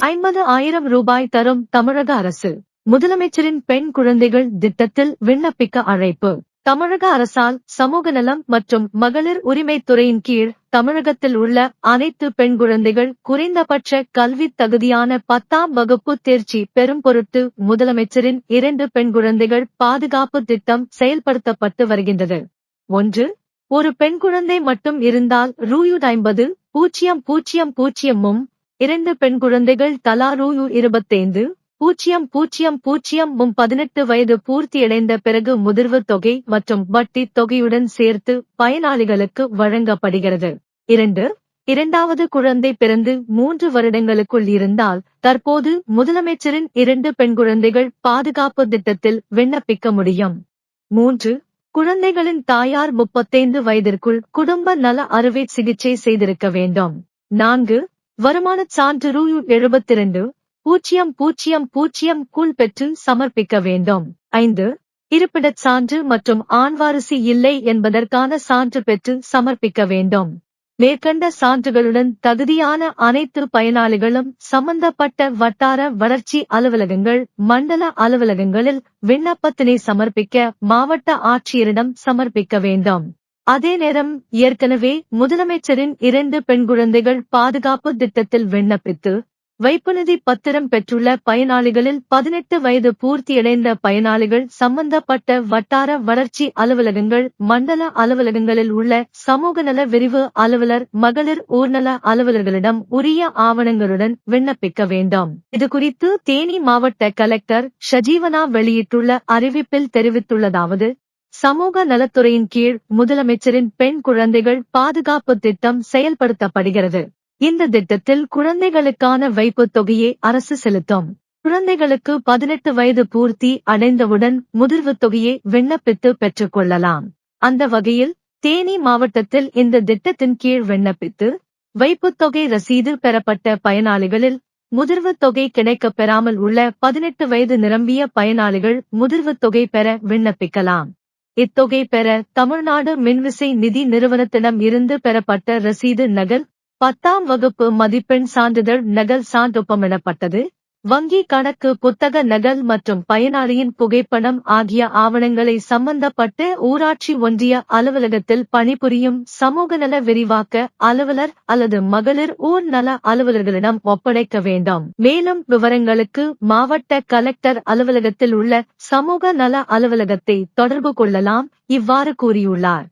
ஐம்பது ஆயிரம் ரூபாய் தரும் தமிழக அரசு. முதலமைச்சரின் பெண் குழந்தைகள் திட்டத்தில் விண்ணப்பிக்க அழைப்பு. தமிழக அரசால் சமூக நலம் மற்றும் மகளிர் உரிமைத்துறையின் கீழ் தமிழகத்தில் உள்ள அனைத்து பெண் குழந்தைகள் குறைந்தபட்ச கல்வி தகுதியான பத்தாம் வகுப்பு தேர்ச்சி பெறும் பொருட்டு முதலமைச்சரின் இரண்டு பெண் குழந்தைகள் பாதுகாப்பு திட்டம் செயல்படுத்தப்பட்டு வருகின்றது. ஒன்று ஒரு பெண் குழந்தை மட்டும் இருந்தால் ரூயூட் ஐம்பது பூஜ்ஜியம் பூஜ்ஜியம் பூஜ்ஜியமும் இரண்டு பெண் குழந்தைகள் தலா ரூ இருபத்தைந்து பூஜ்ஜியம் பூஜ்ஜியம் பூஜ்ஜியம் மும் பதினெட்டு வயது பூர்த்தியடைந்த பிறகு முதிர்வு தொகை மற்றும் வட்டி தொகையுடன் சேர்த்து பயனாளிகளுக்கு வழங்கப்படுகிறது. இரண்டு இரண்டாவது குழந்தை பிறந்து மூன்று வருடங்களுக்குள் இருந்தால் தற்போது முதலமைச்சரின் இரண்டு பெண் குழந்தைகள் பாதுகாப்பு திட்டத்தில் விண்ணப்பிக்க முடியும். மூன்று குழந்தைகளின் தாயார் முப்பத்தைந்து வயதிற்குள் குடும்ப நல அறுவை சிகிச்சை செய்திருக்க வேண்டும். நான்கு வருமானச் சான்று ரூ. எழுபத்திரண்டு. பூஜ்ஜியம் பூஜ்ஜியம் பூஜ்ஜியம் கூழ் பெற்று சமர்ப்பிக்க வேண்டும். ஐந்து. இருப்பிடச் சான்று மற்றும் ஆண்வாரிசு இல்லை என்பதற்கான சான்று பெற்று சமர்ப்பிக்க வேண்டும். மேற்கண்ட சான்றுகளுடன் தகுதியான அனைத்து பயனாளிகளும் சம்பந்தப்பட்ட வட்டார வளர்ச்சி அலுவலகங்கள் மண்டல அலுவலகங்களில் விண்ணப்பத்தினை சமர்ப்பிக்க மாவட்ட ஆட்சியரிடம் சமர்ப்பிக்க வேண்டும். அதே நேரம் ஏற்கனவே முதலமைச்சரின் இரண்டு பெண் குழந்தைகள் பாதுகாப்பு திட்டத்தில் விண்ணப்பித்து வைப்புநிதி பத்திரம் பெற்றுள்ள பயனாளிகளில் பதினெட்டு வயது பூர்த்தியடைந்த பயனாளிகள் சம்பந்தப்பட்ட வட்டார வளர்ச்சி அலுவலகங்கள் மண்டல அலுவலகங்களில் உள்ள சமூக நல விரிவு அலுவலர் மகளிர் ஊர்நல அலுவலர்களிடம் உரிய ஆவணங்களுடன் விண்ணப்பிக்க வேண்டும். இதுகுறித்து தேனி மாவட்ட கலெக்டர் ஷஜீவனா வெளியிட்டுள்ள அறிவிப்பில் தெரிவித்துள்ளதாவது சமூக நலத்துறையின் கீழ் முதலமைச்சரின் பெண் குழந்தைகள் பாதுகாப்பு திட்டம் செயல்படுத்தப்படுகிறது. இந்த திட்டத்தில் குழந்தைகளுக்கான வைப்புத் தொகையை அரசு செலுத்தும். குழந்தைகளுக்கு பதினெட்டு வயது பூர்த்தி அடைந்தவுடன் முதிர்வு தொகையை விண்ணப்பித்து பெற்றுக்கொள்ளலாம். அந்த வகையில் தேனி மாவட்டத்தில் இந்த திட்டத்தின் கீழ் விண்ணப்பித்து வைப்புத் தொகை ரசீது பெறப்பட்ட பயனாளிகளில் முதிர்வு தொகை கிடைக்கப் பெறாமல் உள்ள பதினெட்டு வயது நிரம்பிய பயனாளிகள் முதிர்வு தொகை பெற விண்ணப்பிக்கலாம். இத்தொகை பெற தமிழ்நாடு மின்விசை நிதி நிறுவனத்திடம் இருந்து பெறப்பட்ட ரசீது நகல் பத்தாம் வகுப்பு மதிப்பெண் சான்றிதழ் நகல் சான்றொப்பமிடப்பட்டது. வங்கி கணக்கு புத்தக நகல் மற்றும் பயனாளியின் புகைப்படம் ஆகிய ஆவணங்களை சம்பந்தப்பட்டு ஊராட்சி ஒன்றிய அலுவலகத்தில் பணிபுரியும் சமூக நல விரிவாக்க அலுவலர் அல்லது மகளிர் ஊர் நல அலுவலர்களிடம் ஒப்படைக்க வேண்டும். மேலும் விவரங்களுக்கு மாவட்ட கலெக்டர் அலுவலகத்தில் உள்ள சமூக நல அலுவலகத்தை தொடர்பு கொள்ளலாம். இவ்வாறு கூறியுள்ளார்.